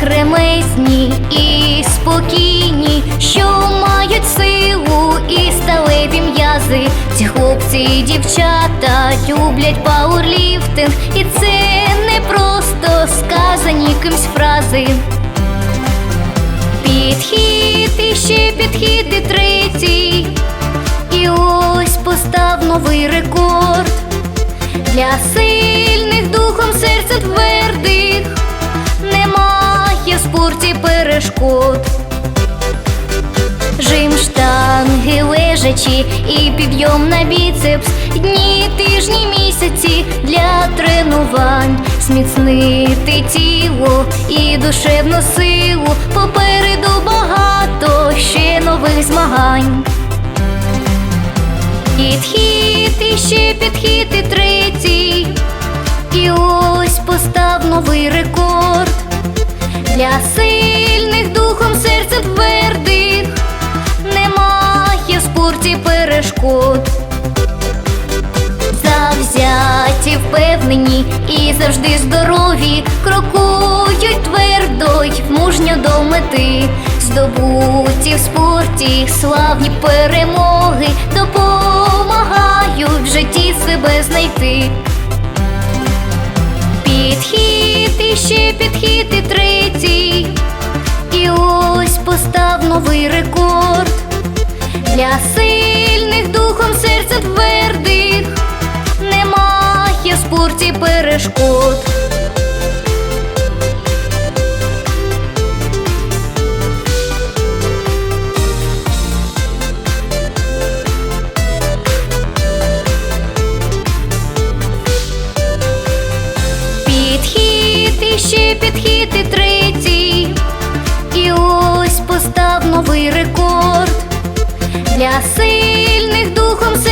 кремезні і спокійні, що мають силу і сталеві м'язи. Ці хлопці і дівчата люблять пауерліфтинг, і це не просто сказані кимсь фрази. Підхід і ще підхід і третій. І ось постав новий рекорд для сильних Немає перешкод. Жим штанги лежачі і підйом на біцепс, дні, тижні, місяці для тренувань, зміцнити тіло і душевну силу. Попереду багато ще нових змагань. Підхід і ще підхід і третій. Сильних духом серця твердих. Немає спорті перешкод. Завзяті, впевнені і завжди здорові, крокують твердо й мужньо до мети, здобуті в спорті, славні перемоги допомагають в житті себе знайти. Підхід і ще підхід і третій. Для сильних духом серця твердих. Немає в спорті перешкод. Підхід і ще підхід. сильних духом сильних.